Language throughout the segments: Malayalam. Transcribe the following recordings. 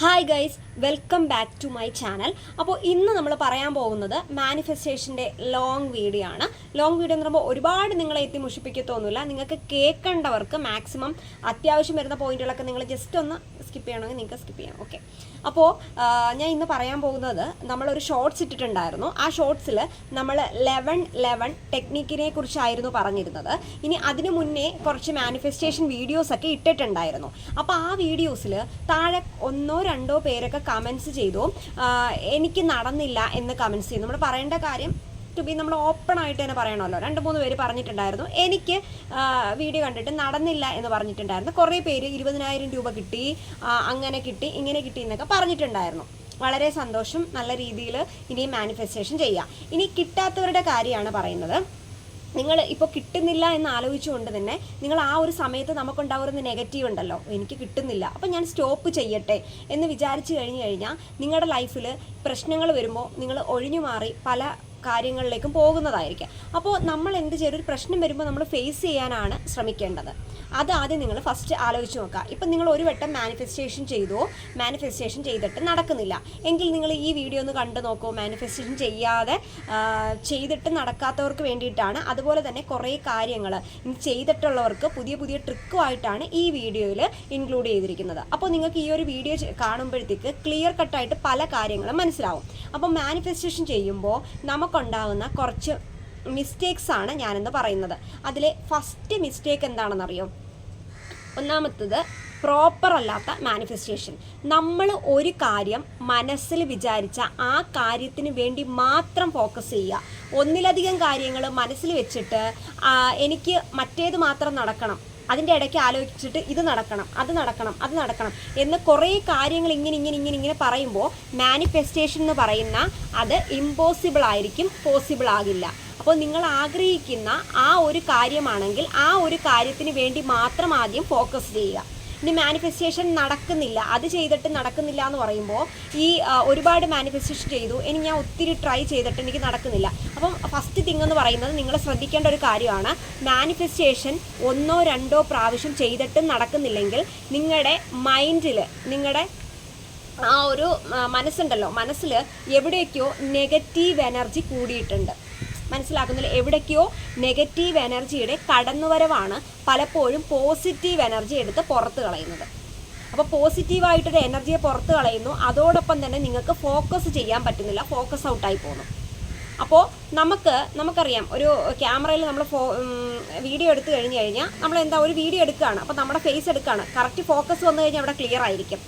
Hi guys welcome back to my channel അപ്പോൾ ഇന്ന് നമ്മൾ പറയാൻ പോകുന്നത് മാനിഫെസ്റ്റേഷന്റെ ലോങ് വീഡിയോ ആണ്. ലോങ് വീഡിയോ എന്ന് പറയുമ്പോൾ ഒരുപാട് നിങ്ങളെ എത്തി മുഷിപ്പിക്കത്തൊന്നുമില്ല. നിങ്ങൾക്ക് കേൾക്കേണ്ടവർക്ക് മാക്സിമം അത്യാവശ്യം വരുന്ന പോയിന്റുകളൊക്കെ നിങ്ങൾ ജസ്റ്റ് ഒന്ന് സ്കിപ്പ് ചെയ്യണമെങ്കിൽ നിങ്ങൾക്ക് സ്കിപ്പ് ചെയ്യാം. ഓക്കെ അപ്പോൾ ഞാൻ ഇന്ന് പറയാൻ പോകുന്നത് നമ്മളൊരു ഷോർട്സ് ഇട്ടിട്ടുണ്ടായിരുന്നു. ആ ഷോർട്സിൽ നമ്മൾ ലെവൻ ലെവൻ ടെക്നിക്കിനെ കുറിച്ചായിരുന്നു പറഞ്ഞിരുന്നത്. ഇനി അതിനു മുന്നേ കുറച്ച് മാനിഫെസ്റ്റേഷൻ വീഡിയോസ് ഒക്കെ ഇട്ടിട്ടുണ്ടായിരുന്നു. അപ്പോൾ ആ വീഡിയോസിൽ താഴെ ഒന്നോ രണ്ടോ പേരൊക്കെ കമൻസ് ചെയ്തു. എനിക്ക് നടന്നില്ല എന്ന് കമൻസ് ചെയ്തു. നമ്മൾ പറയേണ്ട കാര്യം ടു ബി നമ്മൾ ഓപ്പൺ ആയിട്ട് തന്നെ പറയണമല്ലോ. രണ്ട് മൂന്ന് പേര് പറഞ്ഞിട്ടുണ്ടായിരുന്നു. എനിക്ക് വീഡിയോ കണ്ടിട്ട് നടന്നില്ല എന്ന് പറഞ്ഞിട്ടുണ്ടായിരുന്നു. കുറേ പേര് ഇരുപതിനായിരം രൂപ കിട്ടി അങ്ങനെ കിട്ടി ഇങ്ങനെ കിട്ടി എന്നൊക്കെ പറഞ്ഞിട്ടുണ്ടായിരുന്നു. വളരെ സന്തോഷം. നല്ല രീതിയിൽ ഇനിയും മാനിഫെസ്റ്റേഷൻ ചെയ്യാം. ഇനി കിട്ടാത്തവരുടെ കാര്യമാണ് പറയുന്നത്. നിങ്ങൾ ഇപ്പോൾ കിട്ടുന്നില്ല എന്ന് ആലോചിച്ചുകൊണ്ട് തന്നെ നിങ്ങൾ ആ ഒരു സമയത്ത് നമുക്കുണ്ടാവുന്ന നെഗറ്റീവ് ഉണ്ടല്ലോ. എനിക്ക് കിട്ടുന്നില്ല. അപ്പോൾ ഞാൻ സ്റ്റോപ്പ് ചെയ്യട്ടെ എന്ന് വിചാരിച്ചു കഴിഞ്ഞു കഴിഞ്ഞാൽ നിങ്ങളുടെ ലൈഫിൽ പ്രശ്നങ്ങൾ വരുമ്പോൾ നിങ്ങൾ ഒഴിഞ്ഞു മാറി പല കാര്യങ്ങളിലേക്കും പോകുന്നതായിരിക്കും. അപ്പോൾ നമ്മൾ എന്ത് ചെയ്യും? ഒരു പ്രശ്നം വരുമ്പോൾ നമ്മൾ ഫേസ് ചെയ്യാനാണ് ശ്രമിക്കേണ്ടത്. അത് ആദ്യം നിങ്ങൾ ഫസ്റ്റ് ആലോചിച്ച് നോക്കുക. ഇപ്പം നിങ്ങൾ ഒരു വട്ടം മാനിഫെസ്റ്റേഷൻ ചെയ്തോ മാനിഫെസ്റ്റേഷൻ ചെയ്തിട്ട് നടക്കുന്നില്ല. എങ്കിൽ നിങ്ങൾ ഈ വീഡിയോ ഒന്ന് കണ്ടു നോക്കൂ. മാനിഫെസ്റ്റേഷൻ ചെയ്യാതെ ചെയ്തിട്ട് നടക്കാത്തവർക്ക് വേണ്ടിയിട്ടാണ്. അതുപോലെ തന്നെ കുറേ കാര്യങ്ങൾ ഇനി ചെയ്തിട്ടുള്ളവർക്ക് പുതിയ പുതിയ ട്രിക്കുമായിട്ടാണ് ഈ വീഡിയോയിൽ ഇൻക്ലൂഡ് ചെയ്തിരിക്കുന്നത്. അപ്പോൾ നിങ്ങൾക്ക് ഈ ഒരു വീഡിയോ കാണുമ്പോഴത്തേക്ക് ക്ലിയർ കട്ടായിട്ട് പല കാര്യങ്ങളും മനസ്സിലാവും. അപ്പോൾ മാനിഫെസ്റ്റേഷൻ ചെയ്യുമ്പോൾ നമുക്കുണ്ടാകുന്ന കുറച്ച് മിസ്റ്റേക്സ് ആണ് ഞാനെന്ന് പറയുന്നത്. അതിലെ ഫസ്റ്റ് മിസ്റ്റേക്ക് എന്താണെന്നറിയോ? ഒന്നാമത്തത് പ്രോപ്പർ അല്ലാത്ത മാനിഫെസ്റ്റേഷൻ നമ്മൾ ഒരു കാര്യം മനസ്സിൽ വിചാരിച്ച ആ കാര്യത്തിന് വേണ്ടി മാത്രം ഫോക്കസ് ചെയ്യുക. ഒന്നിലധികം കാര്യങ്ങൾ മനസ്സിൽ വെച്ചിട്ട് എനിക്ക് മറ്റേത് മാത്രം നടക്കണം. അതിന്റെ ഇടയ്ക്ക് ആലോചിച്ചിട്ട് ഇത് നടക്കണം അത് നടക്കണം അത് നടക്കണം എന്ന് കുറേ കാര്യങ്ങൾ ഇങ്ങനെ ഇങ്ങനെ ഇങ്ങനെ ഇങ്ങനെ പറയുമ്പോൾ മാനിഫെസ്റ്റേഷൻ എന്ന് പറയുന്ന അത് ഇമ്പോസിബിൾ ആയിരിക്കും പോസിബിൾ ആകില്ല. അപ്പോൾ നിങ്ങൾ ആഗ്രഹിക്കുന്ന ആ ഒരു കാര്യമാണെങ്കിൽ ആ ഒരു കാര്യത്തിന് വേണ്ടി മാത്രം ആദ്യം ഫോക്കസ് ചെയ്യുക. ഇനി മാനിഫെസ്റ്റേഷൻ നടക്കുന്നില്ല. അത് ചെയ്തിട്ട് നടക്കുന്നില്ല എന്ന് പറയുമ്പോൾ ഈ ഒരുപാട് മാനിഫെസ്റ്റേഷൻ ചെയ്തു. ഇനി ഞാൻ ഒത്തിരി ട്രൈ ചെയ്തിട്ട് എനിക്ക് നടക്കുന്നില്ല. അപ്പം ഫസ്റ്റ് തിങ് എന്ന് പറയുന്നത് നിങ്ങൾ ശ്രദ്ധിക്കേണ്ട ഒരു കാര്യമാണ്. മാനിഫെസ്റ്റേഷൻ ഒന്നോ രണ്ടോ പ്രാവശ്യം ചെയ്തിട്ടും നടക്കുന്നില്ലെങ്കിൽ നിങ്ങളുടെ മൈൻഡിൽ നിങ്ങളുടെ ആ ഒരു മനസ്സുണ്ടല്ലോ. മനസ്സിൽ എവിടെയൊക്കെയോ നെഗറ്റീവ് എനർജി കൂടിയിട്ടുണ്ട്. മനസ്സിലാക്കുന്നില്ല എവിടേക്കോ നെഗറ്റീവ് എനർജിയുടെ കടന്നുവരവാണ് പലപ്പോഴും പോസിറ്റീവ് എനർജി എടുത്ത് പുറത്ത് കളയുന്നത്. അപ്പോൾ പോസിറ്റീവായിട്ടൊരു എനർജിയെ പുറത്ത് കളയുന്നു. അതോടൊപ്പം തന്നെ നിങ്ങൾക്ക് ഫോക്കസ് ചെയ്യാൻ പറ്റുന്നില്ല. ഫോക്കസ് ഔട്ടായി പോകുന്നു. അപ്പോൾ നമുക്ക് നമുക്കറിയാം ഒരു ക്യാമറയിൽ നമ്മൾ ഫോ വീഡിയോ എടുത്തു കഴിഞ്ഞ് കഴിഞ്ഞാൽ നമ്മൾ എന്താ ഒരു വീഡിയോ എടുക്കുകയാണ് അപ്പോൾ നമ്മുടെ ഫേസ് എടുക്കുകയാണ് കറക്റ്റ് ഫോക്കസ് വന്നു കഴിഞ്ഞാൽ അവിടെ ക്ലിയർ ആയിരിക്കും.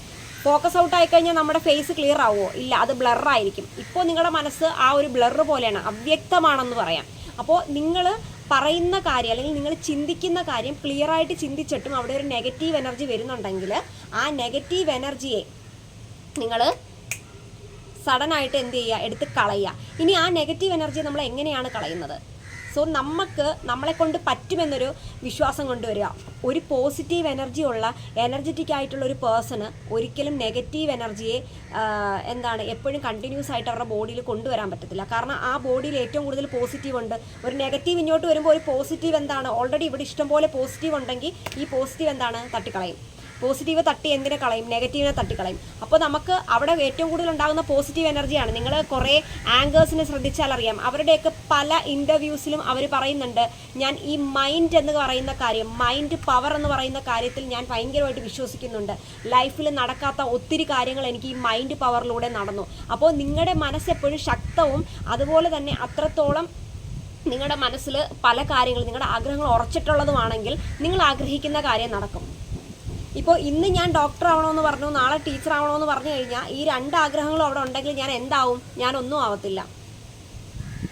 ഫോക്കസ് ഔട്ട് ആയി കഴിഞ്ഞാൽ നമ്മുടെ ഫേസ് ക്ലിയർ ആവുമോ? ഇല്ല അത് ബ്ലർ ആയിരിക്കും. ഇപ്പോൾ നിങ്ങളുടെ മനസ്സ് ആ ഒരു ബ്ലർ പോലെയാണ് അവ്യക്തമാണെന്ന് പറയാം. അപ്പോൾ നിങ്ങൾ പറയുന്ന കാര്യം അല്ലെങ്കിൽ നിങ്ങൾ ചിന്തിക്കുന്ന കാര്യം ക്ലിയർ ആയിട്ട് ചിന്തിച്ചിട്ടും അവിടെ ഒരു നെഗറ്റീവ് എനർജി വരുന്നുണ്ടെങ്കിൽ ആ നെഗറ്റീവ് എനർജിയെ നിങ്ങൾ സഡൻ ആയിട്ട് എന്ത് ചെയ്യുക? എടുത്ത് കളയുക. ഇനി ആ നെഗറ്റീവ് എനർജി നമ്മൾ എങ്ങനെയാണ് കളയുന്നത്? സോ നമുക്ക് നമ്മളെ കൊണ്ട് പറ്റുമെന്നൊരു വിശ്വാസം കൊണ്ടുവരിക. ഒരു പോസിറ്റീവ് എനർജി ഉള്ള എനർജറ്റിക് ആയിട്ടുള്ള ഒരു പേഴ്സണ് ഒരിക്കലും നെഗറ്റീവ് എനർജിയെ എന്താണ് എപ്പോഴും കണ്ടിന്യൂസ് ആയിട്ട് അവരുടെ ബോഡിയിൽ കൊണ്ടുവരാൻ പറ്റത്തില്ല. കാരണം ആ ബോഡിയിൽ ഏറ്റവും കൂടുതൽ പോസിറ്റീവ് ഉണ്ട്. ഒരു നെഗറ്റീവ് ഇങ്ങോട്ട് വരുമ്പോൾ ഒരു പോസിറ്റീവ് എന്താണ്? ഓൾറെഡി ഇവിടെ ഇഷ്ടംപോലെ പോസിറ്റീവ് ഉണ്ടെങ്കിൽ ഈ പോസിറ്റീവ് എന്താണ്? തട്ടിക്കളയും. പോസിറ്റീവ് തട്ടി എന്തിനെ കളയും? നെഗറ്റീവിനെ തട്ടിക്കളയും അപ്പോൾ നമുക്ക് അവിടെ ഏറ്റവും കൂടുതൽ ഉണ്ടാകുന്ന പോസിറ്റീവ് എനർജിയാണ്. നിങ്ങൾ കുറേ ആങ്കേഴ്സിനെ ശ്രദ്ധിച്ചാൽ അറിയാം. അവരുടെയൊക്കെ പല ഇന്റർവ്യൂസിലും അവർ പറയുന്നുണ്ട് ഞാൻ ഈ മൈൻഡ് എന്ന് പറയുന്ന കാര്യം മൈൻഡ് പവർ എന്ന് പറയുന്ന കാര്യത്തിൽ ഞാൻ ഭയങ്കരമായിട്ട് വിശ്വസിക്കുന്നുണ്ട്. ലൈഫിൽ നടക്കാത്ത ഒത്തിരി കാര്യങ്ങൾ എനിക്ക് ഈ മൈൻഡ് പവറിലൂടെ നടന്നു. അപ്പോൾ നിങ്ങളുടെ മനസ്സ് എപ്പോഴും ശക്തവും അതുപോലെ തന്നെ അത്രത്തോളം നിങ്ങളുടെ മനസ്സിൽ പല കാര്യങ്ങളും നിങ്ങളുടെ ആഗ്രഹങ്ങൾ ഉറച്ചിട്ടുള്ളതുമാണെങ്കിൽ നിങ്ങൾ ആഗ്രഹിക്കുന്ന കാര്യം നടക്കും. ഇപ്പോൾ ഇന്ന് ഞാൻ ഡോക്ടർ ആവണമെന്ന് പറഞ്ഞു നാളെ ടീച്ചർ ആവണമെന്ന് പറഞ്ഞു കഴിഞ്ഞാൽ ഈ രണ്ട് ആഗ്രഹങ്ങളും അവിടെ ഉണ്ടെങ്കിൽ ഞാൻ എന്താവും? ഞാനൊന്നും ആവത്തില്ല.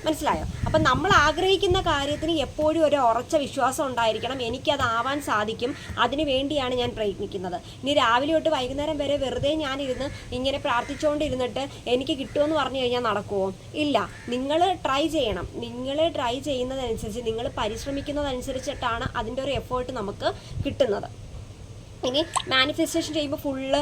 മനസ്സിലായോ? അപ്പം നമ്മൾ ആഗ്രഹിക്കുന്ന കാര്യത്തിന് എപ്പോഴും ഒരു ഉറച്ച വിശ്വാസം ഉണ്ടായിരിക്കണം. എനിക്കത് ആവാൻ സാധിക്കും. അതിനു വേണ്ടിയാണ് ഞാൻ പ്രയത്നിക്കുന്നത്. ഇനി രാവിലെ തൊട്ട് വൈകുന്നേരം വരെ വെറുതെ ഞാനിരുന്ന് ഇങ്ങനെ പ്രാർത്ഥിച്ചുകൊണ്ടിരുന്നിട്ട് എനിക്ക് കിട്ടുമെന്ന് പറഞ്ഞു കഴിഞ്ഞാൽ നടക്കുമോ ഇല്ല. നിങ്ങൾ ട്രൈ ചെയ്യണം. നിങ്ങൾ ട്രൈ ചെയ്യുന്നതനുസരിച്ച് നിങ്ങൾ പരിശ്രമിക്കുന്നതനുസരിച്ചിട്ടാണ് അതിന്റെ ഒരു എഫേർട്ട് നമുക്ക് കിട്ടുന്നത്. ഇനി മാനിഫെസ്റ്റേഷൻ ചെയ്യുമ്പോൾ ഫുള്ള്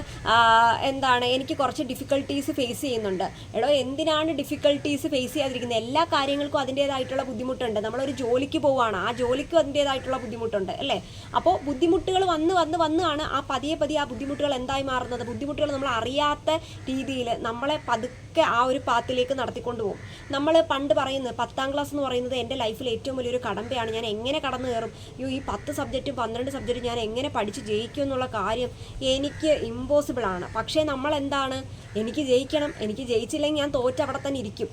എന്താണ് എനിക്ക് കുറച്ച് ഡിഫിക്കൽട്ടീസ് ഫേസ് ചെയ്യുന്നുണ്ട്. എടോ എന്തിനാണ് ഡിഫിക്കൽട്ടീസ് ഫേസ് ചെയ്യാതിരിക്കുന്നത്? എല്ലാ കാര്യങ്ങൾക്കും അതിന്റേതായിട്ടുള്ള ബുദ്ധിമുട്ടുണ്ട്. നമ്മളൊരു ജോലിക്ക് പോവുകയാണ് ആ ജോലിക്കും അതിന്റേതായിട്ടുള്ള ബുദ്ധിമുട്ടുണ്ട് അല്ലേ? അപ്പോൾ ബുദ്ധിമുട്ടുകൾ വന്ന് വന്ന് വന്നാണ് ആ പതിയെ പതിയെ ആ ബുദ്ധിമുട്ടുകൾ എന്തായി മാറുന്നത്? ബുദ്ധിമുട്ടുകൾ നമ്മൾ അറിയാത്ത രീതിയിൽ നമ്മളെ പതുക്കെ ആ ഒരു പാത്തിലേക്ക് നടത്തിക്കൊണ്ട് പോകും. നമ്മൾ പണ്ട് പറയുന്നത് പത്താം ക്ലാസ് എന്ന് പറയുന്നത് എന്റെ ലൈഫിൽ ഏറ്റവും വലിയൊരു കടമ്പയാണ്. ഞാൻ എങ്ങനെ കടന്നു കയറും? ഈ പത്ത് സബ്ജക്റ്റും പന്ത്രണ്ട് സബ്ജക്റ്റും ഞാൻ എങ്ങനെ പഠിച്ച് ജയിക്കും എന്നുള്ള കാര്യം എനിക്ക് ഇമ്പോസിബിൾ ആണ്. പക്ഷേ നമ്മൾ എന്താണ് എനിക്ക് ജയിക്കണം. എനിക്ക് ജയിച്ചില്ലെങ്കിൽ ഞാൻ തോറ്റ് അവിടെ തന്നെ ഇരിക്കും.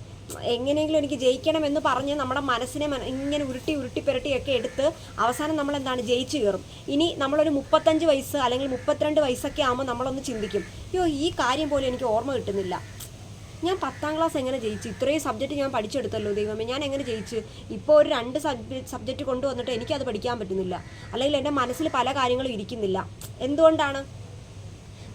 എങ്ങനെയെങ്കിലും എനിക്ക് ജയിക്കണം എന്ന് പറഞ്ഞ് നമ്മുടെ മനസ്സിനെ ഇങ്ങനെ ഉരുട്ടി ഉരുട്ടി പുരട്ടിയൊക്കെ എടുത്ത് അവസാനം നമ്മൾ എന്താണ് ജയിച്ചു കയറും. ഇനി നമ്മളൊരു മുപ്പത്തഞ്ച് വയസ്സ് അല്ലെങ്കിൽ മുപ്പത്തിരണ്ട് വയസ്സൊക്കെ ആകുമ്പോൾ നമ്മളൊന്ന് ചിന്തിക്കും. അയ്യോ ഈ കാര്യം പോലും എനിക്ക് ഓർമ്മ കിട്ടുന്നില്ല. ഞാൻ പത്താം ക്ലാസ് എങ്ങനെ ജയിച്ചു? ഇത്രയും സബ്ജക്റ്റ് ഞാൻ പഠിച്ചെടുത്തല്ലോ ദൈവമേ. ഞാൻ എങ്ങനെ ജയിച്ചു? ഇപ്പോൾ ഒരു രണ്ട് സബ്ജക്റ്റ് സബ്ജക്റ്റ് കൊണ്ടുവന്നിട്ട് എനിക്കത് പഠിക്കാൻ പറ്റുന്നില്ല. അല്ലെങ്കിൽ എന്റെ മനസ്സിൽ പല കാര്യങ്ങളും ഇരിക്കുന്നില്ല. എന്തുകൊണ്ടാണ്?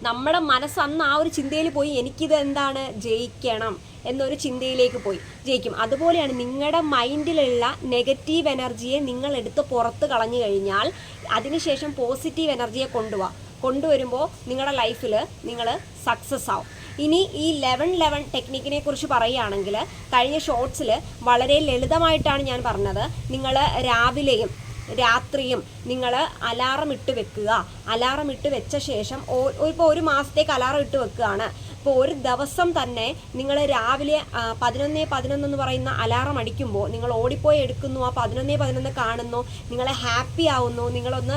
നമ്മുടെ മനസ്സ് അന്ന് ആ ഒരു ചിന്തയിൽ പോയി എനിക്കിത് എന്താണ്? ജയിക്കണം എന്നൊരു ചിന്തയിലേക്ക് പോയി. ജയിക്കും. അതുപോലെയാണ് നിങ്ങളുടെ മൈൻഡിലുള്ള നെഗറ്റീവ് എനർജിയെ നിങ്ങൾ എടുത്ത് പുറത്ത് കളഞ്ഞു കഴിഞ്ഞാൽ അതിനുശേഷം പോസിറ്റീവ് എനർജിയെ കൊണ്ടുപോവാം കൊണ്ടുവരുമ്പോൾ നിങ്ങളുടെ ലൈഫിൽ നിങ്ങൾ സക്സസ് ആവും. ഇനി ഈ ലെവൻ ലെവൻ ടെക്നിക്കിനെ കുറിച്ച് പറയുകയാണെങ്കിൽ കഴിഞ്ഞ ഷോർട്സിൽ വളരെ ലളിതമായിട്ടാണ് ഞാൻ പറഞ്ഞത്. നിങ്ങൾ രാവിലെയും രാത്രിയും നിങ്ങൾ അലാറം ഇട്ട് വെക്കുക. അലാറം ഇട്ട് വെച്ച ശേഷം ഇപ്പോൾ ഒരു മാസത്തേക്ക് അലാറം ഇട്ട് വെക്കുകയാണ്. ഇപ്പോൾ ഒരു ദിവസം തന്നെ നിങ്ങൾ രാവിലെ പതിനൊന്ന് പതിനൊന്ന് എന്ന് പറയുന്ന അലാറം അടിക്കുമ്പോൾ നിങ്ങൾ ഓടിപ്പോയി എടുക്കുന്നു. ആ പതിനൊന്ന് പതിനൊന്ന് കാണുന്നു. നിങ്ങളെ ഹാപ്പി ആവുന്നു. നിങ്ങളൊന്ന്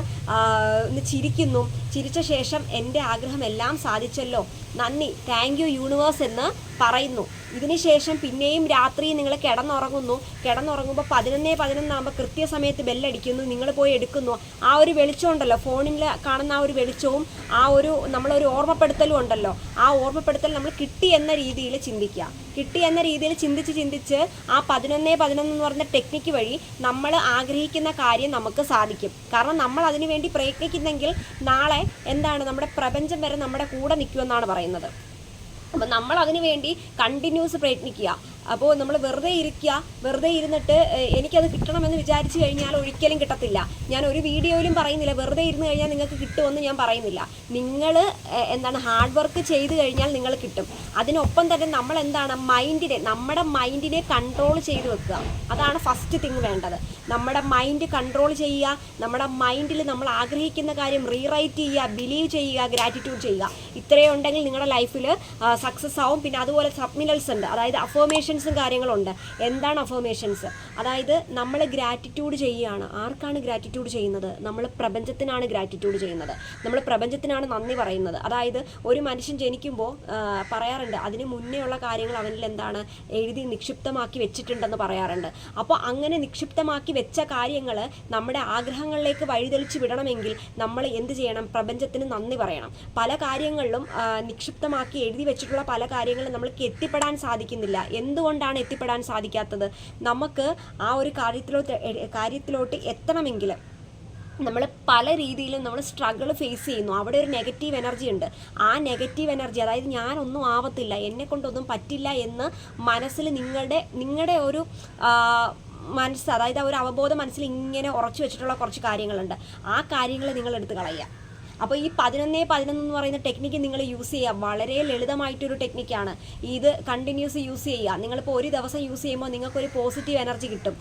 ഒന്ന് ചിരിക്കുന്നു. ചിരിച്ച ശേഷം എന്റെ ആഗ്രഹം എല്ലാം സാധിച്ചല്ലോ. നന്ദി. താങ്ക് യു യൂണിവേഴ്സ് എന്ന് പറയുന്നു. ഇതിനുശേഷം പിന്നെയും രാത്രി നിങ്ങൾ കിടന്നുറങ്ങുന്നു. കിടന്നുറങ്ങുമ്പോൾ പതിനൊന്നേ പതിനൊന്നാകുമ്പോൾ കൃത്യസമയത്ത് ബെല്ലടിക്കുന്നു. നിങ്ങൾ പോയി എടുക്കുന്നു. ആ ഒരു വെളിച്ചം ഉണ്ടല്ലോ. ഫോണിൽ കാണുന്ന ആ ഒരു വെളിച്ചവും ആ ഒരു നമ്മളൊരു ഓർമ്മപ്പെടുത്തലും ഉണ്ടല്ലോ. ആ ഓർമ്മപ്പെടുത്തൽ നമ്മൾ കിട്ടി എന്ന രീതിയിൽ ചിന്തിക്കുക. കിട്ടി എന്ന രീതിയിൽ ചിന്തിച്ച് ചിന്തിച്ച് ആ പതിനൊന്നേ പതിനൊന്ന് എന്ന് പറഞ്ഞ ടെക്നിക്ക് വഴി നമ്മൾ ആഗ്രഹിക്കുന്ന കാര്യം നമുക്ക് സാധിക്കും. കാരണം നമ്മൾ അതിനുവേണ്ടി പ്രയത്നിക്കുന്നെങ്കിൽ നാളെ എന്താണ് നമ്മുടെ പ്രപഞ്ചം വരെ നമ്മുടെ കൂടെ നിൽക്കുമെന്നാണ് പറയുന്നത്. അപ്പം നമ്മൾ അതിനു വേണ്ടി കണ്ടിന്യൂസ് പ്രയത്നിക്കുക. അപ്പോൾ നമ്മൾ വെറുതെ ഇരിക്കുക വെറുതെ ഇരുന്നിട്ട് എനിക്കത് കിട്ടണമെന്ന് വിചാരിച്ചു കഴിഞ്ഞാൽ ഒരിക്കലും കിട്ടത്തില്ല. ഞാൻ ഒരു വീഡിയോയിലും പറയുന്നില്ല വെറുതെ ഇരുന്ന് കഴിഞ്ഞാൽ നിങ്ങൾക്ക് കിട്ടുമെന്ന് ഞാൻ പറയുന്നില്ല. നിങ്ങൾ എന്താണ് ഹാർഡ് വർക്ക് ചെയ്ത് കഴിഞ്ഞാൽ നിങ്ങൾ കിട്ടും. അതിനൊപ്പം തന്നെ നമ്മൾ എന്താണ് മൈൻഡിനെ നമ്മുടെ മൈൻഡിനെ കൺട്രോൾ ചെയ്ത് വെക്കുക. അതാണ് ഫസ്റ്റ് തിങ് വേണ്ടത്. നമ്മുടെ മൈൻഡ് കൺട്രോൾ ചെയ്യുക നമ്മുടെ മൈൻഡിൽ നമ്മൾ ആഗ്രഹിക്കുന്ന കാര്യം റീറൈറ്റ് ചെയ്യുക ബിലീവ് ചെയ്യുക ഗ്രാറ്റിറ്റ്യൂഡ് ചെയ്യുക. ഇത്രയും ഉണ്ടെങ്കിൽ നിങ്ങളുടെ ലൈഫിൽ സക്സസ് ആവും. പിന്നെ അതുപോലെ സബ്മിനൽസ് ഉണ്ട്. അതായത് അഫോമേഷൻസും കാര്യങ്ങളുണ്ട്. എന്താണ് അഫർമേഷൻസ് അതായത് നമ്മൾ ഗ്രാറ്റിറ്റ്യൂഡ് ചെയ്യുകയാണ്. ആർക്കാണ് ഗ്രാറ്റിറ്റ്യൂഡ് ചെയ്യുന്നത്? നമ്മൾ പ്രപഞ്ചത്തിനാണ് ഗ്രാറ്റിറ്റ്യൂഡ് ചെയ്യുന്നത്. നമ്മൾ പ്രപഞ്ചത്തിനാണ് നന്ദി പറയുന്നത്. അതായത് ഒരു മനുഷ്യൻ ജനിക്കുമ്പോൾ പറയാറുണ്ട് അതിന് മുന്നേ ഉള്ള കാര്യങ്ങൾ അവനിൽ എന്താണ്? എഴുതി നിക്ഷിപ്തമാക്കി വെച്ചിട്ടുണ്ടെന്ന് പറയാറുണ്ട്. അപ്പോൾ അങ്ങനെ നിക്ഷിപ്തമാക്കി വെച്ച കാര്യങ്ങൾ നമ്മുടെ ആഗ്രഹങ്ങളിലേക്ക് വഴിതെളിച്ച് വിടണമെങ്കിൽ നമ്മൾ എന്ത് ചെയ്യണം? പ്രപഞ്ചത്തിന് നന്ദി പറയണം. പല കാര്യങ്ങളിലും നിക്ഷിപ്തമാക്കി എഴുതി വെച്ചിട്ടുള്ള പല കാര്യങ്ങളും നമ്മൾക്ക് എത്തിപ്പെടാൻ സാധിക്കുന്നില്ല. എന്തുകൊണ്ടാണ് എത്തിപ്പെടാൻ സാധിക്കാത്തത്. നമുക്ക് ആ ഒരു കാര്യത്തിലോട്ട് കാര്യത്തിലോട്ട് എത്തണമെങ്കിൽ നമ്മൾ പല രീതിയിലും നമ്മൾ സ്ട്രഗിൾ ഫേസ് ചെയ്യുന്നു. അവിടെ ഒരു നെഗറ്റീവ് എനർജി ഉണ്ട്. ആ നെഗറ്റീവ് എനർജി അതായത് ഞാനൊന്നും ആവത്തില്ല എന്നെ കൊണ്ടൊന്നും പറ്റില്ല എന്ന് മനസ്സിൽ നിങ്ങളുടെ നിങ്ങളുടെ ഒരു മനസ്സ് അതായത് ആ ഒരു അവബോധ മനസ്സിൽ ഇങ്ങനെ ഉറച്ചു വെച്ചിട്ടുള്ള കുറച്ച് കാര്യങ്ങളുണ്ട്. ആ കാര്യങ്ങൾ നിങ്ങൾ എടുത്ത് കളയുക. അപ്പോൾ ഈ പതിനൊന്നേ പതിനൊന്ന് എന്ന് പറയുന്ന ടെക്നിക്ക് നിങ്ങൾ യൂസ് ചെയ്യുക. വളരെ ലളിതമായിട്ടൊരു ടെക്നിക്കാണ് ഇത് കണ്ടിന്യൂസ് യൂസ് ചെയ്യുക. നിങ്ങളിപ്പോൾ ഒരു ദിവസം യൂസ് ചെയ്യുമ്പോൾ നിങ്ങൾക്കൊരു പോസിറ്റീവ് എനർജി കിട്ടും.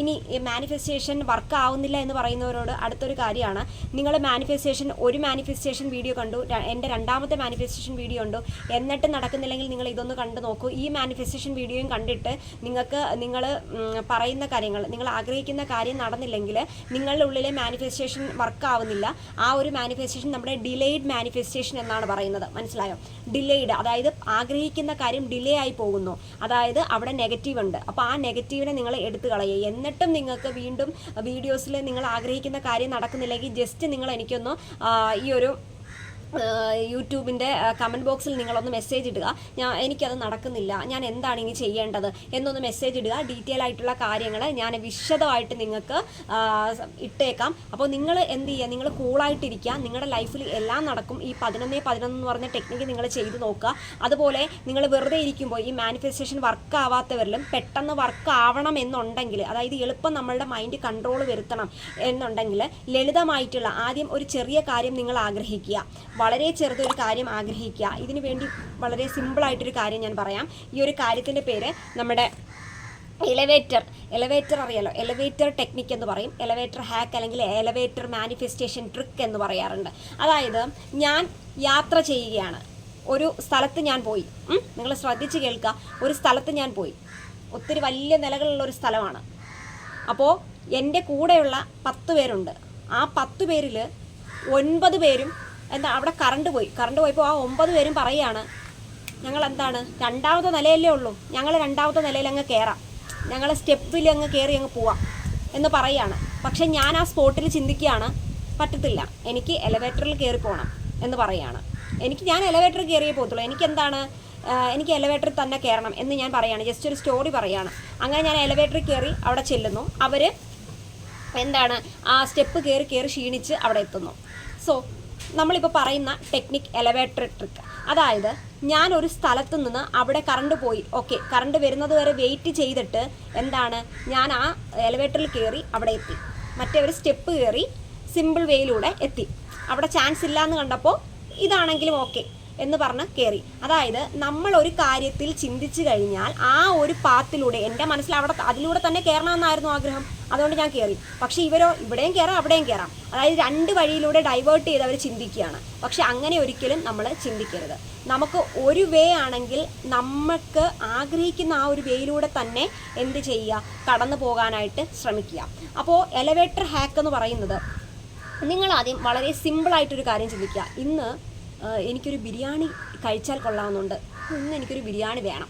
ഇനി മാനിഫെസ്റ്റേഷൻ വർക്ക് ആവുന്നില്ല എന്ന് പറയുന്നവരോട് അടുത്തൊരു കാര്യമാണ്. നിങ്ങൾ മാനിഫെസ്റ്റേഷൻ ഒരു മാനിഫെസ്റ്റേഷൻ വീഡിയോ കണ്ടു. എന്റെ രണ്ടാമത്തെ മാനിഫെസ്റ്റേഷൻ വീഡിയോ ഉണ്ടോ എന്നിട്ട് നടക്കുന്നില്ലെങ്കിൽ നിങ്ങൾ ഇതൊന്ന് കണ്ടു നോക്കൂ. ഈ മാനിഫെസ്റ്റേഷൻ വീഡിയോയും കണ്ടിട്ട് നിങ്ങൾക്ക് നിങ്ങൾ പറയുന്ന കാര്യങ്ങൾ നിങ്ങൾ ആഗ്രഹിക്കുന്ന കാര്യം നടന്നില്ലെങ്കിൽ നിങ്ങളുടെ ഉള്ളിലെ മാനിഫെസ്റ്റേഷൻ വർക്ക് ആവുന്നില്ല. ആ ഒരു മാനിഫെസ്റ്റേഷൻ നമ്മുടെ ഡിലേഡ് മാനിഫെസ്റ്റേഷൻ എന്നാണ് പറയുന്നത്. മനസ്സിലായോ? ഡിലേഡ് അതായത് ആഗ്രഹിക്കുന്ന കാര്യം ഡിലേ ആയി പോകുന്നു. അതായത് അവിടെ നെഗറ്റീവ് ഉണ്ട്. അപ്പോൾ ആ നെഗറ്റീവിനെ നിങ്ങൾ എടുത്തു കളയുക. എന്നിട്ടും നിങ്ങൾക്ക് വീണ്ടും വീഡിയോസിൽ നിങ്ങൾ ആഗ്രഹിക്കുന്ന കാര്യം നടക്കുന്നില്ലെങ്കിൽ ജസ്റ്റ് നിങ്ങൾ എനിക്കൊന്ന് ഈ ഒരു യൂട്യൂബിന്റെ കമന്റ് ബോക്സിൽ നിങ്ങളൊന്ന് മെസ്സേജ് ഇടുക. ഞാൻ എനിക്കത് നടക്കുന്നില്ല. ഞാൻ എന്താണ് ഇനി ചെയ്യേണ്ടത്? എന്നൊന്ന് മെസ്സേജ് ഇടുക. ഡീറ്റെയിൽ ആയിട്ടുള്ള കാര്യങ്ങൾ ഞാൻ വിശദമായിട്ട് നിങ്ങൾക്ക് ഇട്ടേക്കാം. അപ്പോൾ നിങ്ങൾ എന്ത് ചെയ്യുക നിങ്ങൾ കൂളായിട്ടിരിക്കുക നിങ്ങളുടെ ലൈഫിൽ എല്ലാം നടക്കും. ഈ പതിനൊന്ന് പതിനൊന്ന് എന്ന് പറഞ്ഞ ടെക്നിക്ക് നിങ്ങൾ ചെയ്ത് നോക്കുക. അതുപോലെ നിങ്ങൾ വെറുതെ ഇരിക്കുമ്പോൾ ഈ മാനിഫെസ്റ്റേഷൻ വർക്ക് ആവാത്തവരിലും പെട്ടെന്ന് വർക്ക് ആവണം എന്നുണ്ടെങ്കിൽ അതായത് എളുപ്പം നമ്മളുടെ മൈൻഡ് കൺട്രോൾ വരുത്തണം എന്നുണ്ടെങ്കിൽ ലളിതമായിട്ടുള്ള ആദ്യം ഒരു ചെറിയ കാര്യം നിങ്ങൾ ആഗ്രഹിക്കുക. വളരെ ചെറുതൊരു കാര്യം ആഗ്രഹിക്കുക. ഇതിനു വേണ്ടി വളരെ സിമ്പിളായിട്ടൊരു കാര്യം ഞാൻ പറയാം. ഈ ഒരു കാര്യത്തിന്റെ പേര് നമ്മുടെ എലവേറ്റർ എലവേറ്റർ അറിയാലോ? എലവേറ്റർ ടെക്നിക്ക് എന്ന് പറയും. എലവേറ്റർ ഹാക്ക് അല്ലെങ്കിൽ എലവേറ്റർ മാനിഫെസ്റ്റേഷൻ ട്രിക്ക് എന്ന് പറയാറുണ്ട്. അതായത് ഞാൻ യാത്ര ചെയ്യുകയാണ്. ഒരു സ്ഥലത്ത് ഞാൻ പോയി. നിങ്ങൾ ശ്രദ്ധിച്ച് കേൾക്കുക. ഒരു സ്ഥലത്ത് ഞാൻ പോയി. ഒത്തിരി വലിയ നിലകളുള്ള ഒരു സ്ഥലമാണ്. അപ്പോൾ എന്റെ കൂടെയുള്ള പത്ത് പേരുണ്ട്. ആ പത്ത് പേരിൽ ഒൻപത് പേരും എന്താ അവിടെ കറണ്ട് പോയി. കറണ്ട് പോയപ്പോൾ ആ ഒമ്പത് പേരും പറയുകയാണ് ഞങ്ങൾ എന്താണ് രണ്ടാമത്തെ നിലയല്ലേ ഉള്ളൂ. ഞങ്ങൾ രണ്ടാമത്തെ നിലയിൽ അങ്ങ് കയറാം ഞങ്ങൾ സ്റ്റെപ്പിൽ അങ്ങ് കയറി അങ്ങ് പോവാം. എന്ന് പറയുകയാണ് പക്ഷെ ഞാൻ ആ സ്പോട്ടിൽ ചിന്തിക്കുകയാണ് പറ്റത്തില്ല. എനിക്ക് എലവേറ്ററിൽ കയറി പോകണം എന്ന് പറയുകയാണ് എനിക്ക് ഞാൻ എലവേറ്ററിൽ കയറിയേ പോകത്തുള്ളൂ. എനിക്ക് എന്താണ് എനിക്ക് എലവേറ്ററിൽ തന്നെ കയറണം എന്ന് ഞാൻ പറയുകയാണ് ജസ്റ്റ് ഒരു സ്റ്റോറി പറയുകയാണ് അങ്ങനെ ഞാൻ എലവേറ്ററിൽ കയറി അവിടെ ചെല്ലുന്നു. അവർ എന്താണ് ആ സ്റ്റെപ്പ് കയറി കയറി ക്ഷീണിച്ച് അവിടെ എത്തുന്നു. സോ നമ്മളിപ്പോൾ പറയുന്ന ടെക്നിക് എലവേറ്റർ ട്രിക്ക് അതായത് ഞാൻ ഒരു സ്ഥലത്ത് നിന്ന് അവിടെ കറണ്ട് പോയി. ഓക്കെ കറണ്ട് വരുന്നത് വരെ വെയിറ്റ് ചെയ്തിട്ട് എന്താണ്? ഞാൻ ആ എലവേറ്ററിൽ കയറി അവിടെ എത്തി. മറ്റേ ഒരു സ്റ്റെപ്പ് കയറി സിമ്പിൾ വേയിലൂടെ എത്തി. അവിടെ ചാൻസ് ഇല്ല എന്ന് കണ്ടപ്പോൾ ഇതാണെങ്കിലും ഓക്കെ എന്ന് പറഞ്ഞ് കയറി അതായത് നമ്മൾ ഒരു കാര്യത്തിൽ ചിന്തിച്ചു കഴിഞ്ഞാൽ ആ ഒരു പാത്തിലൂടെ എന്റെ മനസ്സിൽ അവിടെ അതിലൂടെ തന്നെ കയറണമെന്നായിരുന്നു ആഗ്രഹം. അതുകൊണ്ട് ഞാൻ കയറി പക്ഷേ ഇവരോ ഇവിടെയും കയറാം അവിടെയും കയറാം അതായത് രണ്ട് വഴിയിലൂടെ ഡൈവേർട്ട് ചെയ്ത് അവർ ചിന്തിക്കുകയാണ്. പക്ഷെ അങ്ങനെ ഒരിക്കലും നമ്മൾ ചിന്തിക്കരുത്. നമുക്ക് ഒരു വേ ആണെങ്കിൽ നമുക്ക് ആഗ്രഹിക്കുന്ന ആ ഒരു വേയിലൂടെ തന്നെ എന്ത് ചെയ്യുക? കടന്നു പോകാനായിട്ട് ശ്രമിക്കുക. അപ്പോൾ എലവേറ്റർ ഹാക്ക് എന്ന് പറയുന്നത് നിങ്ങൾ ആദ്യം വളരെ സിമ്പിളായിട്ടൊരു കാര്യം ചിന്തിക്കുക. ഇന്ന് എനിക്കൊരു ബിരിയാണി കഴിച്ചാൽ കൊള്ളാമെന്നുണ്ട് ഇന്ന് എനിക്കൊരു ബിരിയാണി വേണം.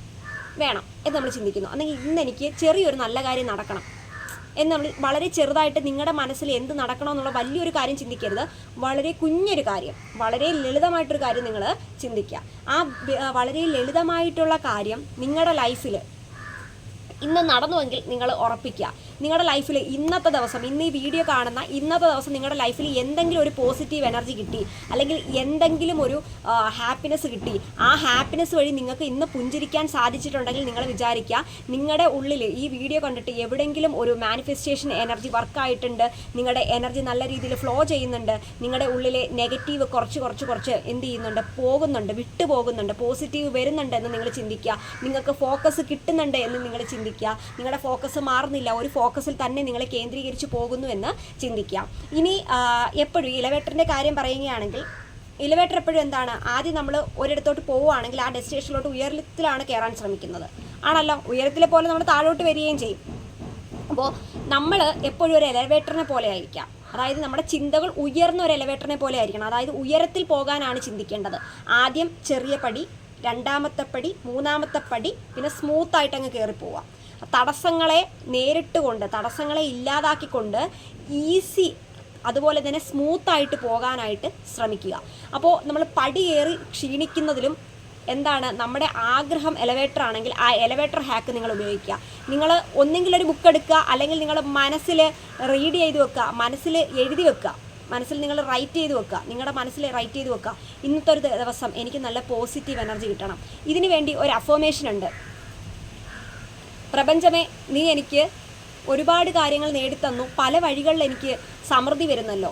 വേണം എന്ന് നമ്മൾ ചിന്തിക്കുന്നു. അല്ലെങ്കിൽ ഇന്ന് എനിക്ക് ചെറിയൊരു നല്ല കാര്യം നടക്കണം. എന്ന് നമ്മൾ വളരെ ചെറുതായിട്ട് നിങ്ങളുടെ മനസ്സിൽ എന്ത് നടക്കണമെന്നുള്ള വലിയൊരു കാര്യം ചിന്തിക്കരുത്. വളരെ കുഞ്ഞൊരു കാര്യം. വളരെ ലളിതമായിട്ടൊരു കാര്യം നിങ്ങൾ ചിന്തിക്കുക. ആ വളരെ ലളിതമായിട്ടുള്ള കാര്യം നിങ്ങളുടെ ലൈഫിൽ ഇന്ന് നടന്നുവെങ്കിൽ നിങ്ങൾ ഉറപ്പിക്കുക. നിങ്ങളുടെ ലൈഫിൽ ഇന്നത്തെ ദിവസം ഇന്ന് ഈ വീഡിയോ കാണുന്ന ഇന്നത്തെ ദിവസം നിങ്ങളുടെ ലൈഫിൽ എന്തെങ്കിലും ഒരു പോസിറ്റീവ് എനർജി കിട്ടി അല്ലെങ്കിൽ എന്തെങ്കിലും ഒരു ഹാപ്പിനെസ് കിട്ടി ആ ഹാപ്പിനെസ് വഴി നിങ്ങൾക്ക് ഇന്ന് പുഞ്ചിരിക്കാൻ സാധിച്ചിട്ടുണ്ടെങ്കിൽ നിങ്ങൾ വിചാരിക്കുക നിങ്ങളുടെ ഉള്ളിൽ ഈ വീഡിയോ കണ്ടിട്ട് എവിടെയെങ്കിലും ഒരു മാനിഫെസ്റ്റേഷൻ എനർജി വർക്കായിട്ടുണ്ട് നിങ്ങളുടെ എനർജി നല്ല രീതിയിൽ ഫ്ലോ ചെയ്യുന്നുണ്ട് നിങ്ങളുടെ ഉള്ളിലെ നെഗറ്റീവ് കുറച്ച് കുറച്ച് കുറച്ച് എന്ത് ചെയ്യുന്നുണ്ട് പോകുന്നുണ്ട് വിട്ടുപോകുന്നുണ്ട് പോസിറ്റീവ് വരുന്നുണ്ട് എന്ന് നിങ്ങൾ ചിന്തിക്കുക നിങ്ങൾക്ക് ഫോക്കസ് കിട്ടുന്നുണ്ട് എന്ന് നിങ്ങൾ ചിന്തിക്കുക നിങ്ങളുടെ ഫോക്കസ് മാറുന്നില്ല ഒരു ഫോക്കസിൽ തന്നെ നിങ്ങൾ കേന്ദ്രീകരിച്ച് പോകുന്നു എന്ന് ചിന്തിക്കുക ഇനി എപ്പോഴും ഇലവേറ്ററിന്റെ കാര്യം പറയുകയാണെങ്കിൽ ഇലവേറ്റർ എപ്പോഴും എന്താണ്? ആദ്യം നമ്മൾ ഒരിടത്തോട്ട് പോവുകയാണെങ്കിൽ ആ ഡെസ്റ്റിനേഷനിലോട്ട് ഉയരത്തിലാണ് കയറാൻ ശ്രമിക്കുന്നത്. ആണല്ലോ? ഉയരത്തിലെ പോലെ നമ്മൾ താഴോട്ട് വരികയും ചെയ്യും. അപ്പോൾ നമ്മൾ എപ്പോഴും ഒരു എലവേറ്ററിനെ പോലെ ആയിരിക്കാം. അതായത് നമ്മുടെ ചിന്തകൾ ഉയർന്ന ഒരു എലവേറ്ററിനെ പോലെ ആയിരിക്കണം. അതായത് ഉയരത്തിൽ പോകാനാണ് ചിന്തിക്കേണ്ടത്. ആദ്യം ചെറിയ പടി രണ്ടാമത്തെ പടി മൂന്നാമത്തെ പടി പിന്നെ സ്മൂത്തായിട്ട് അങ്ങ് കയറി പോവാം തടസ്സങ്ങളെ നേരിട്ട് കൊണ്ട് തടസ്സങ്ങളെ ഇല്ലാതാക്കിക്കൊണ്ട് ഈസി അതുപോലെ തന്നെ സ്മൂത്തായിട്ട് പോകാനായിട്ട് ശ്രമിക്കുക. അപ്പോൾ നമ്മൾ പടിയേറി ക്ഷീണിക്കുന്നതിലും എന്താണ് നമ്മുടെ ആഗ്രഹം എലവേറ്റർ ആണെങ്കിൽ ആ എലവേറ്റർ ഹാക്ക് നിങ്ങൾ ഉപയോഗിക്കുക. നിങ്ങൾ ഒന്നെങ്കിൽ ഒരു ബുക്ക് എടുക്കുക അല്ലെങ്കിൽ നിങ്ങൾ മനസ്സിൽ റീഡ് ചെയ്ത് വെക്കുക മനസ്സിൽ എഴുതി വെക്കുക. മനസ്സിൽ നിങ്ങൾ റൈറ്റ് ചെയ്ത് വെക്കുക. നിങ്ങളുടെ മനസ്സിൽ റൈറ്റ് ചെയ്ത് വെക്കുക. ഇന്നത്തെ ഒരു ദിവസം എനിക്ക് നല്ല പോസിറ്റീവ് എനർജി കിട്ടണം. ഇതിനു വേണ്ടി ഒരു അഫോമേഷൻ ഉണ്ട്. പ്രപഞ്ചമേ നീ എനിക്ക് ഒരുപാട് കാര്യങ്ങൾ നേടിത്തന്നു. പല വഴികളിൽ എനിക്ക് സമൃദ്ധി വരുന്നല്ലോ.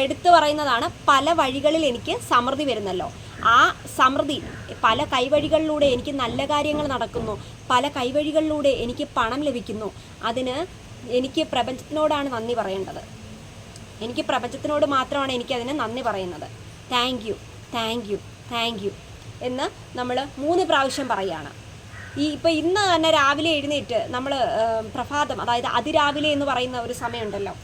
എടുത്തു പറയുന്നതാണ് പല വഴികളിൽ എനിക്ക് സമൃദ്ധി വരുന്നല്ലോ. ആ സമൃദ്ധി പല കൈവഴികളിലൂടെ എനിക്ക് നല്ല കാര്യങ്ങൾ നടക്കുന്നു. പല കൈവഴികളിലൂടെ എനിക്ക് പണം ലഭിക്കുന്നു. അതിന് എനിക്ക് പ്രപഞ്ചത്തിനോടാണ് നന്ദി പറയേണ്ടത്. എനിക്ക് പ്രപഞ്ചത്തിനോട് മാത്രമാണ് എനിക്ക് അതിന് നന്ദി പറയുന്നത്. Thank you thank you thank you എന്ന് നമ്മൾ മൂന്ന് പ്രാവശ്യം പറയുകയാണ് ഈ ഇപ്പം ഇന്ന് തന്നെ രാവിലെ എഴുന്നേറ്റ് നമ്മൾ പ്രഭാതം അതായത് അതിരാവിലെ എന്ന് പറയുന്ന ഒരു സമയമുണ്ടല്ലോ.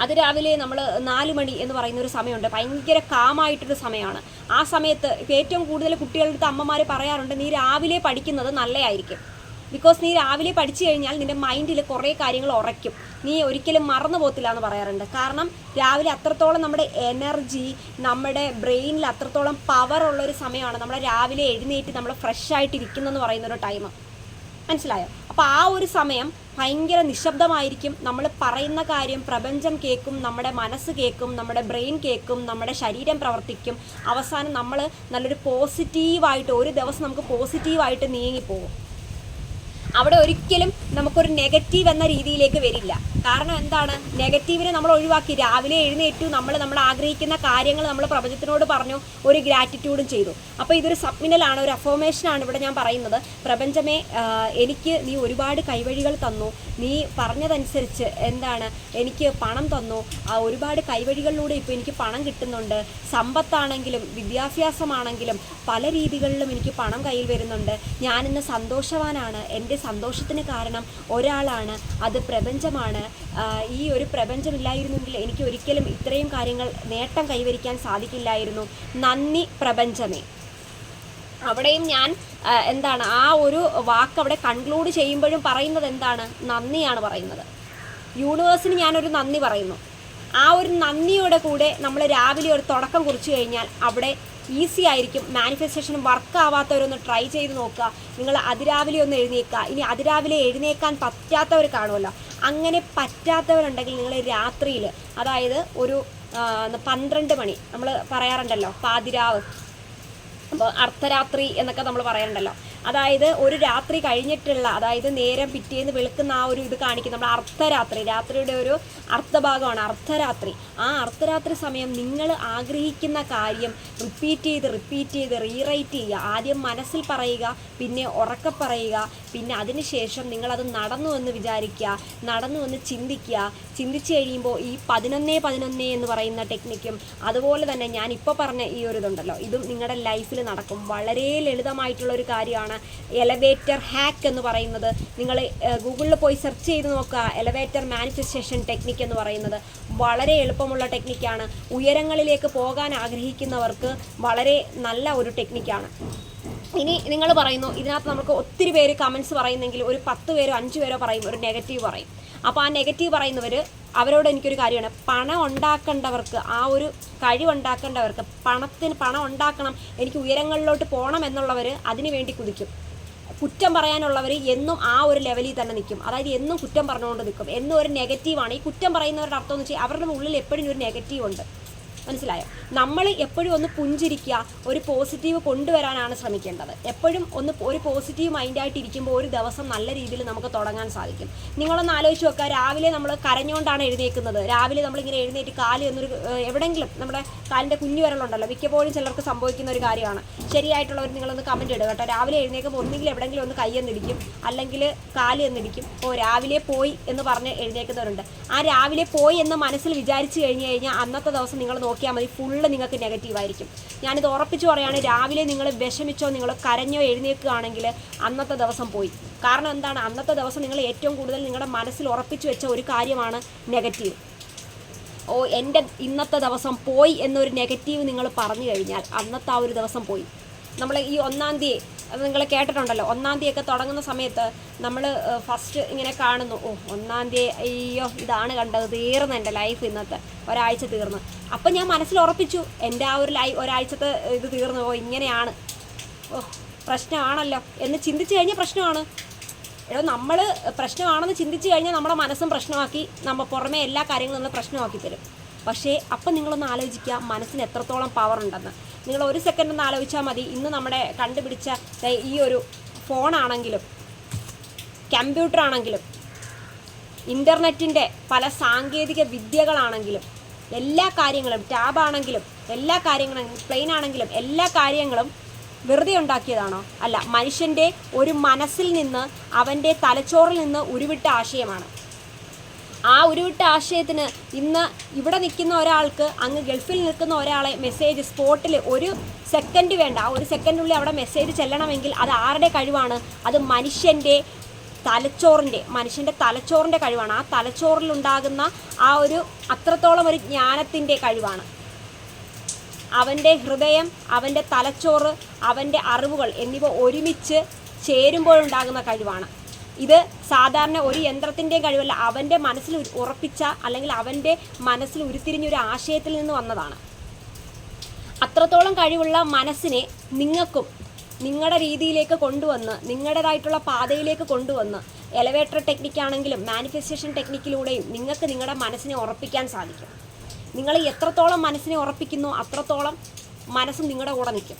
അതിരാവിലെ നമ്മൾ നാല് മണി എന്ന് പറയുന്ന ഒരു സമയമുണ്ട്. ഭയങ്കര കാമായിട്ടൊരു സമയമാണ്. ആ സമയത്ത് ഏറ്റവും കൂടുതൽ കുട്ടികളുടെ അടുത്ത് അമ്മമാർ പറയാറുണ്ട് നീ രാവിലെ പഠിക്കുന്നത് നല്ലതായിരിക്കും ബിക്കോസ് നീ രാവിലെ പഠിച്ചു കഴിഞ്ഞാൽ നിന്റെ മൈൻഡിൽ കുറേ കാര്യങ്ങൾ ഉറയ്ക്കും. നീ ഒരിക്കലും മറന്നു പോകത്തില്ല എന്ന് പറയാറുണ്ട്. കാരണം രാവിലെ അത്രത്തോളം നമ്മുടെ എനർജി നമ്മുടെ ബ്രെയിനിൽ അത്രത്തോളം പവർ ഉള്ള ഒരു സമയമാണ് നമ്മൾ രാവിലെ എഴുന്നേറ്റ് നമ്മൾ ഫ്രഷ് ആയിട്ട് ഇരിക്കുന്നതെന്ന് പറയുന്ന ഒരു ടൈം മനസ്സിലായോ? അപ്പോൾ ആ ഒരു സമയം ഭയങ്കര നിശബ്ദമായിരിക്കും. നമ്മൾ പറയുന്ന കാര്യം പ്രപഞ്ചം കേൾക്കും നമ്മുടെ മനസ്സ് കേൾക്കും നമ്മുടെ ബ്രെയിൻ കേൾക്കും നമ്മുടെ ശരീരം പ്രവർത്തിക്കും. അവസാനം നമ്മൾ നല്ലൊരു പോസിറ്റീവായിട്ട് ഒരു ദിവസം നമുക്ക് പോസിറ്റീവായിട്ട് നീങ്ങിപ്പോകും. അവിടെ ഒരിക്കലും നമുക്കൊരു നെഗറ്റീവ് എന്ന രീതിയിലേക്ക് വരില്ല. കാരണം എന്താണ്? നെഗറ്റീവിനെ നമ്മൾ ഒഴിവാക്കി. രാവിലെ എഴുന്നേറ്റു നമ്മൾ നമ്മൾ ആഗ്രഹിക്കുന്ന കാര്യങ്ങൾ നമ്മൾ പ്രപഞ്ചത്തിനോട് പറഞ്ഞു ഒരു ഗ്രാറ്റിറ്റ്യൂഡും ചെയ്തു. അപ്പോൾ ഇതൊരു സബ്മിനലാണ് ഒരു അഫോമേഷനാണ് ഇവിടെ ഞാൻ പറയുന്നത്. പ്രപഞ്ചമേ എനിക്ക് നീ ഒരുപാട് കൈവഴികൾ തന്നു. നീ പറഞ്ഞതനുസരിച്ച് എന്താണ് എനിക്ക് പണം തന്നു. ആ ഒരുപാട് കൈവഴികളിലൂടെ ഇപ്പോൾ എനിക്ക് പണം കിട്ടുന്നുണ്ട്. സമ്പത്താണെങ്കിലും വിദ്യാഭ്യാസമാണെങ്കിലും പല രീതികളിലും എനിക്ക് പണം കയ്യിൽ വരുന്നുണ്ട്. ഞാനിന്ന് സന്തോഷവാനാണ്. എന്റെ സന്തോഷത്തിന് കാരണം ഒരാളാണ്. അത് പ്രപഞ്ചമാണ്. ഈ ഒരു പ്രപഞ്ചമില്ലായിരുന്നെങ്കിൽ എനിക്ക് ഒരിക്കലും ഇത്രയും കാര്യങ്ങൾ നേട്ടം കൈവരിക്കാൻ സാധിക്കില്ലായിരുന്നു. നന്ദി പ്രപഞ്ചമേ. അവിടെയും ഞാൻ എന്താണ് ആ ഒരു വാക്ക് അവിടെ കൺക്ലൂഡ് ചെയ്യുമ്പോഴും പറയുന്നത് എന്താണ്? നന്ദിയാണ് പറയുന്നത്. യൂണിവേഴ്സിന് ഞാനൊരു നന്ദി പറയുന്നു. ആ ഒരു നന്ദിയുടെ കൂടെ നമ്മൾ രാവിലെ ഒരു തുടക്കം കുറിച്ചു കഴിഞ്ഞാൽ അവിടെ ഈസി ആയിരിക്കും. മാനിഫെസ്റ്റേഷൻ വർക്ക് ആവാത്തവരൊന്ന് ട്രൈ ചെയ്ത് നോക്കുക. നിങ്ങൾ അതിരാവിലെ ഒന്ന് എഴുന്നേക്കുക. ഇനി അതിരാവിലെ എഴുന്നേക്കാൻ പറ്റാത്തവർ കാണുമല്ലോ. അങ്ങനെ പറ്റാത്തവരുണ്ടെങ്കിൽ നിങ്ങൾ രാത്രിയിൽ അതായത് ഒരു പന്ത്രണ്ട് മണി നമ്മൾ പറയാറുണ്ടല്ലോ പാതിരാവ് അപ്പോൾ അർദ്ധരാത്രി എന്നൊക്കെ നമ്മൾ പറയാറുണ്ടല്ലോ. അതായത് ഒരു രാത്രി കഴിഞ്ഞിട്ടുള്ള അതായത് നേരം പിറ്റേന്ന് വെളുക്കുന്ന ആ ഒരു ഇത് കാണിക്കും നമ്മൾ അർദ്ധരാത്രി. രാത്രിയുടെ ഒരു അർദ്ധഭാഗമാണ് അർദ്ധരാത്രി. ആ അർദ്ധരാത്രി സമയം നിങ്ങൾ ആഗ്രഹിക്കുന്ന കാര്യം റിപ്പീറ്റ് ചെയ്ത് റിപ്പീറ്റ് ചെയ്ത് റീറൈറ്റ് ചെയ്യുക. ആദ്യം മനസ്സിൽ പറയുക പിന്നെ ഉറക്കെ പറയുക പിന്നെ അതിനുശേഷം നിങ്ങളത് നടന്നു എന്ന് വിചാരിക്കുക നടന്നു എന്ന് ചിന്തിക്കുക. ചിന്തിച്ച് കഴിയുമ്പോൾ ഈ പതിനൊന്നേ പതിനൊന്നേ എന്ന് പറയുന്ന ടെക്നിക്കും അതുപോലെ തന്നെ ഞാൻ ഇപ്പോൾ പറഞ്ഞ ഈ ഒരു ഇതുണ്ടല്ലോ. ഇതും നിങ്ങളുടെ ലൈഫിൽ നടക്കും. വളരെ ലളിതമായിട്ടുള്ള ഒരു കാര്യമാണ് എലവേറ്റർ ഹാക്ക് എന്ന് പറയുന്നത്. നിങ്ങൾ ഗൂഗിളിൽ പോയി സെർച്ച് ചെയ്ത് നോക്കുക. എലവേറ്റർ മാനിഫെസ്റ്റേഷൻ ടെക്നിക്ക് എന്ന് പറയുന്നത്. വളരെ എളുപ്പമുള്ള ടെക്നിക്കാണ് ഉയരങ്ങളിലേക്ക് പോകാൻ ആഗ്രഹിക്കുന്നവർക്ക് വളരെ നല്ല ഒരു ടെക്നിക്കാണ് ഇനി നിങ്ങൾ പറയുന്നു ഇതിനകത്ത് നമുക്ക് ഒത്തിരി പേര് കമൻസ് പറയുന്നെങ്കിൽ ഒരു പത്ത് പേരോ അഞ്ച് പേരോ പറയും ഒരു നെഗറ്റീവ് പറയും. അപ്പോൾ ആ നെഗറ്റീവ് പറയുന്നവർ അവരോട് എനിക്കൊരു കാര്യമാണ്. പണം ഉണ്ടാക്കേണ്ടവർക്ക് ആ ഒരു കഴിവുണ്ടാക്കേണ്ടവർക്ക് പണത്തിന് പണം ഉണ്ടാക്കണം എനിക്ക് ഉയരങ്ങളിലോട്ട് പോകണം എന്നുള്ളവർ അതിനു വേണ്ടി കുതിക്കും. കുറ്റം പറയാനുള്ളവർ എന്നും ആ ഒരു ലെവലിൽ തന്നെ നിൽക്കും അതായത് എന്നും കുറ്റം പറഞ്ഞുകൊണ്ട് നിൽക്കും എന്നും ഒരു നെഗറ്റീവാണ് ഈ കുറ്റം പറയുന്നവരുടെ അർത്ഥം എന്ന് വെച്ചാൽ അവരുടെ ഉള്ളിൽ എപ്പോഴും ഒരു നെഗറ്റീവ് ഉണ്ട്. മനസ്സിലായോ? നമ്മൾ എപ്പോഴും ഒന്ന് പുഞ്ചിരിക്കുക ഒരു പോസിറ്റീവ് കൊണ്ടുവരാനാണ് ശ്രമിക്കേണ്ടത്. എപ്പോഴും ഒന്ന് ഒരു പോസിറ്റീവ് മൈൻഡായിട്ട് ഇരിക്കുമ്പോൾ ഒരു ദിവസം നല്ല രീതിയിൽ നമുക്ക് തുടങ്ങാൻ സാധിക്കും. നിങ്ങളൊന്ന് ആലോചിച്ച് നോക്കുക രാവിലെ നമ്മൾ കരഞ്ഞുകൊണ്ടാണ് എഴുന്നേക്കുന്നത്. രാവിലെ നമ്മളിങ്ങനെ എഴുന്നേറ്റ് കാൽ എന്നൊരു എവിടെയെങ്കിലും നമ്മുടെ കാലിന്റെ കുഞ്ഞു വിരലുണ്ടല്ലോ മിക്കപ്പോഴും ചിലർക്ക് സംഭവിക്കുന്ന ഒരു കാര്യമാണ്. ശരിയായിട്ടുള്ളവർ നിങ്ങളൊന്ന് കമന്റ് ഇടുക കേട്ടോ. രാവിലെ എഴുന്നേൽക്കുമ്പോൾ ഒന്നുകിൽ എവിടെയെങ്കിലും ഒന്ന് കൈ എന്നിടിക്കും അല്ലെങ്കിൽ കാൽ എന്നിടിക്കും ഓ രാവിലെ പോയി എന്ന് പറഞ്ഞ് എഴുന്നേൽക്കുന്നവരുണ്ട്. ആ രാവിലെ പോയി എന്ന് മനസ്സിൽ വിചാരിച്ചു കഴിഞ്ഞ് കഴിഞ്ഞാൽ അന്നത്തെ ദിവസം നിങ്ങൾ നോക്കിയാൽ മതി ഫുള്ള് നിങ്ങൾക്ക് നെഗറ്റീവ് ആയിരിക്കും. ഞാനിത് ഉറപ്പിച്ച് പറയുകയാണ് രാവിലെ നിങ്ങൾ വിഷമിച്ചോ നിങ്ങൾ കരഞ്ഞോ എഴുന്നേൽക്കുകയാണെങ്കിൽ അന്നത്തെ ദിവസം പോയി. കാരണം എന്താണ്? അന്നത്തെ ദിവസം നിങ്ങൾ ഏറ്റവും കൂടുതൽ നിങ്ങളുടെ മനസ്സിൽ ഉറപ്പിച്ചു വെച്ച ഒരു കാര്യമാണ് നെഗറ്റീവ് ഓ എന്റെ ഇന്നത്തെ ദിവസം പോയി എന്നൊരു നെഗറ്റീവ് നിങ്ങൾ പറഞ്ഞു കഴിഞ്ഞാൽ അന്നത്തെ ആ ഒരു ദിവസം പോയി. നമ്മൾ ഈ ഒന്നാം തീയതി അത് നിങ്ങൾ കേട്ടിട്ടുണ്ടല്ലോ ഒന്നാം തീയതി ഒക്കെ തുടങ്ങുന്ന സമയത്ത് നമ്മൾ ഫസ്റ്റ് ഇങ്ങനെ കാണുന്നു. ഓ ഒന്നാം തീയതി അയ്യോ ഇതാണ് കണ്ടത് തീർന്നു എന്റെ ലൈഫ് ഇന്നത്തെ ഒരാഴ്ച തീർന്നു. അപ്പം ഞാൻ മനസ്സിൽ ഉറപ്പിച്ചു എന്റെ ആ ഒരു ലൈ ഒരാഴ്ചത്തെ ഇത് തീർന്നു ഓ ഇങ്ങനെയാണ്. ഓ പ്രശ്നമാണല്ലോ എന്ന് ചിന്തിച്ചു കഴിഞ്ഞാൽ പ്രശ്നമാണ്. എടോ നമ്മൾ പ്രശ്നമാണെന്ന് ചിന്തിച്ചു കഴിഞ്ഞാൽ നമ്മുടെ മനസ്സും പ്രശ്നമാക്കി നമ്മൾ പുറമെ എല്ലാ കാര്യങ്ങളും നമ്മൾ പ്രശ്നമാക്കി തരും. പക്ഷേ അപ്പം നിങ്ങളൊന്ന് ആലോചിക്കുക മനസ്സിന് എത്രത്തോളം പവർ ഉണ്ടെന്ന്. നിങ്ങൾ ഒരു സെക്കൻഡ് ഒന്ന് ആലോചിച്ചാൽ മതി. ഇന്ന് നമ്മുടെ കണ്ടുപിടിച്ച ഈ ഒരു ഫോണാണെങ്കിലും കമ്പ്യൂട്ടർ ആണെങ്കിലും ഇന്റർനെറ്റിന്റെ പല സാങ്കേതിക വിദ്യകളാണെങ്കിലും എല്ലാ കാര്യങ്ങളും ടാബാണെങ്കിലും എല്ലാ കാര്യങ്ങളും പ്ലെയിൻ ആണെങ്കിലും എല്ലാ കാര്യങ്ങളും വെറുതെ ഉണ്ടാക്കിയതാണോ? അല്ല മനുഷ്യന്റെ ഒരു മനസ്സിൽ നിന്ന് അവന്റെ തലച്ചോറിൽ നിന്ന് ഉരുവിട്ട ആശയമാണ്. ആ ഉരുവിട്ട ആശയത്തിന് ഇന്ന് ഇവിടെ നിൽക്കുന്ന ഒരാൾക്ക് അങ്ങ് ഗൾഫിൽ നിൽക്കുന്ന ഒരാളെ മെസ്സേജ് സ്പോട്ടിൽ ഒരു സെക്കൻഡ് വേണ്ട. ആ ഒരു സെക്കൻഡിനുള്ളിൽ അവിടെ മെസ്സേജ് ചെല്ലണമെങ്കിൽ അത് ആരുടെ കഴിവാണ്? അത് മനുഷ്യന്റെ തലച്ചോറിന്റെ മനുഷ്യന്റെ തലച്ചോറിന്റെ കഴിവാണ്. ആ തലച്ചോറിലുണ്ടാകുന്ന ആ ഒരു അത്രത്തോളം ഒരു ജ്ഞാനത്തിന്റെ കഴിവാണ്. അവന്റെ ഹൃദയം അവന്റെ തലച്ചോറ് അവന്റെ അറിവുകൾ എന്നിവ ഒരുമിച്ച് ചേരുമ്പോഴുണ്ടാകുന്ന കഴിവാണ്. ഇത് സാധാരണ ഒരു യന്ത്രത്തിന്റെ കഴിവല്ല അവന്റെ മനസ്സിൽ ഉറപ്പിച്ച അല്ലെങ്കിൽ അവന്റെ മനസ്സിൽ ഉരുത്തിരിഞ്ഞ ഒരു ആശയത്തിൽ നിന്ന് വന്നതാണ്. അത്രത്തോളം കഴിവുള്ള മനസ്സിനെ നിങ്ങൾക്കും നിങ്ങളുടെ രീതിയിലേക്ക് കൊണ്ടുവന്ന് നിങ്ങളുടേതായിട്ടുള്ള പാതയിലേക്ക് കൊണ്ടുവന്ന് എലവേറ്റർ ടെക്നിക്കാണെങ്കിലും മാനിഫെസ്റ്റേഷൻ ടെക്നിക്കിലൂടെയും നിങ്ങൾക്ക് നിങ്ങളുടെ മനസ്സിനെ ഉറപ്പിക്കാൻ സാധിക്കും. നിങ്ങൾ എത്രത്തോളം മനസ്സിനെ ഉറപ്പിക്കുന്നു അത്രത്തോളം മനസ്സ് നിങ്ങളുടെ കൂടെ നിൽക്കും.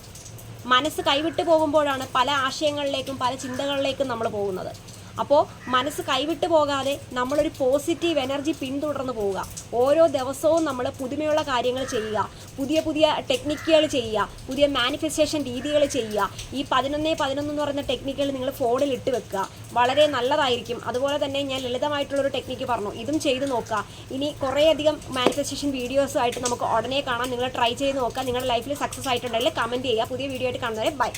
മനസ്സ് കൈവിട്ട് പോകുമ്പോഴാണ് പല ആശയങ്ങളിലേക്കും പല ചിന്തകളിലേക്കും നമ്മൾ പോകുന്നത്. അപ്പോൾ മനസ്സ് കൈവിട്ട് പോകാതെ നമ്മളൊരു പോസിറ്റീവ് എനർജി പിന്തുടർന്ന് പോവുക. ഓരോ ദിവസവും നമ്മൾ പുതുമയുള്ള കാര്യങ്ങൾ ചെയ്യുക. പുതിയ പുതിയ ടെക്നിക്കുകൾ ചെയ്യുക. പുതിയ മാനിഫെസ്റ്റേഷൻ രീതികൾ ചെയ്യുക. ഈ പതിനൊന്ന് പതിനൊന്ന് എന്ന് പറയുന്ന ടെക്നിക്കുകൾ നിങ്ങൾ ഫോണിൽ ഇട്ട് വെക്കുക. വളരെ നല്ലതായിരിക്കും. അതുപോലെ തന്നെ ഞാൻ ലളിതമായിട്ടുള്ളൊരു ടെക്നിക്ക് പറഞ്ഞു. ഇതും ചെയ്ത് നോക്കുക. ഇനി കുറേയധികം മാനിഫെസ്റ്റേഷൻ വീഡിയോസ് ആയിട്ട് നമുക്ക് ഉടനെ കാണാം. നിങ്ങൾ ട്രൈ ചെയ്ത് നോക്കുക. നിങ്ങളുടെ ലൈഫിൽ സക്സസ് ആയിട്ടുണ്ടെങ്കിൽ കമന്റ് ചെയ്യുക. പുതിയ വീഡിയോ ആയിട്ട് കാണുന്നവരെ ബൈ